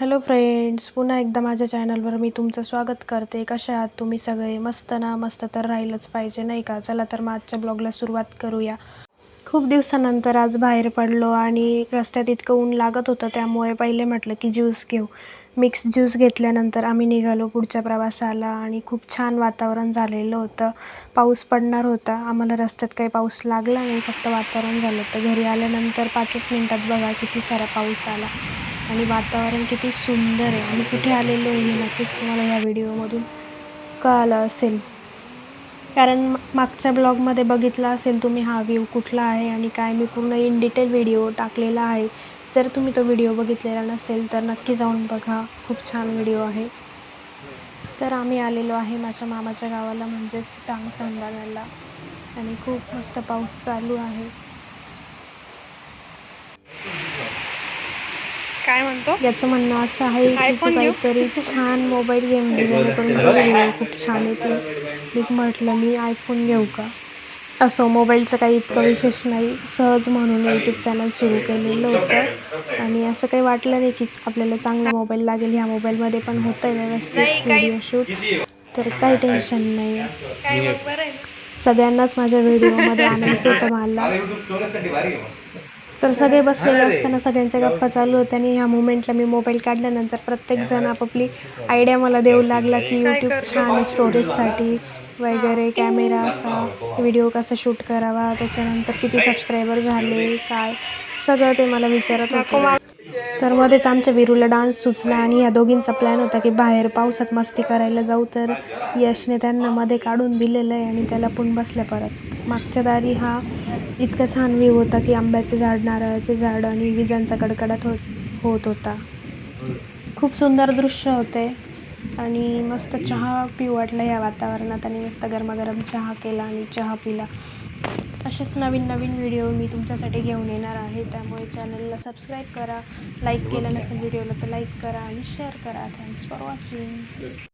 Hello friends पुन्हा एकदा माझ्या चॅनलवर मी तुमचं स्वागत करते. कशा आहात तुम्ही सगळे? मस्त ना? मस्त तर राहिलंच पाहिजे नाही का? चला तर मग आजच्या ब्लॉगला सुरुवात करूया. खूप दिवसानंतर आज बाहेर पडलो आणि रस्त्यात इतकं ऊन लागत होतं त्यामुळे पहिले म्हटलं की ज्यूस घेऊ. मिक्स ज्यूस घेतल्यानंतर आम्ही निघालो पुढच्या प्रवासाला आणि खूप छान वातावरण झालेलं होतं. पाऊस पडणार होता. आम्हाला रस्त्यात काही पाऊस लागला नाही फक्त वातावरण झालं होतं. घरी आल्यानंतर पाचच मिनटात बघा किती सारा पाऊस आला. आणि वातावरण किती सुंदर आहे. आणि कुठे आलेलो आहे हे नक्कीच तुम्हाला या व्हिडिओमधून कळालं असेल. कारण मागच्या ब्लॉगमध्ये बघितला असेल तुम्ही हा व्ह्यू कुठला आहे आणि काय. मी पूर्ण इन डिटेल व्हिडिओ टाकलेला आहे. जर तुम्ही तो व्हिडिओ बघितलेला नसेल तर नक्की जाऊन बघा. खूप छान व्हिडिओ आहे. तर आम्ही आलेलो आहे माझ्या मामाच्या गावाला म्हणजेच टांग सांभाळायला. आणि खूप मस्त पाऊस चालू आहे. काय म्हणतो? याचं म्हणणं असं आहे की? काहीतरी छान मोबाईल गेम जेणेकरून खूप छान येतील मी म्हटलं मी आयफोन घेऊ का? असो मोबाईलचं काही इतकं विशेष नाही. सहज म्हणून यूट्यूब चॅनल सुरू केलेलं होतं. आणि असं काही वाटलं नाही की आपल्याला चांगला मोबाईल लागेल. ह्या मोबाईलमध्ये पण होतं आहे व्यवस्थित व्हिडिओ शूट तर काही टेन्शन नाही. सगळ्यांनाच माझ्या व्हिडिओमध्ये आणायचं होतं मला. तर सगळे बसलेले असताना सगळ्यांच्या गप्पा चालू होत्या आणि ह्या मुमेंटला मी मोबाईल काढल्यानंतर प्रत्येकजण आपापली आयडिया मला देऊ लागला की यूट्यूब छान आहे स्टोरेजसाठी वगैरे कॅमेरा असा व्हिडिओ कसा शूट करावा त्याच्यानंतर किती सबस्क्रायबर झाले काय? सगळं ते मला विचारत होते. तर मध्येच आमच्या विरूला डान्स सुचला आणि या दोघींचा प्लॅन होता की बाहेर पावसात मस्ती करायला जाऊ तर यशने त्यांना मध्ये काढून दिलेलं आहे आणि त्याला पण बसल्या परत. मागच्या दारी हा इतका छान व्ह्यू होता की आंब्याचे झाड नारळाचे झाड आणि विजांचा कडकडाट होत होत होता. खूप सुंदर दृश्य होते आणि मस्त चहा पिऊ वाटलं या वातावरणात आणि मस्त गरमागरम चहा केला आणि चहा पिला. असेच नवीन नवीन व्हिडिओ मी तुमच्यासाठी घेऊन येणार आहे. त्यामुळे चॅनलला सबस्क्राईब करा लाईक केलं नसेल व्हिडिओला तर लाईक करा आणि शेअर करा. Thanks for watching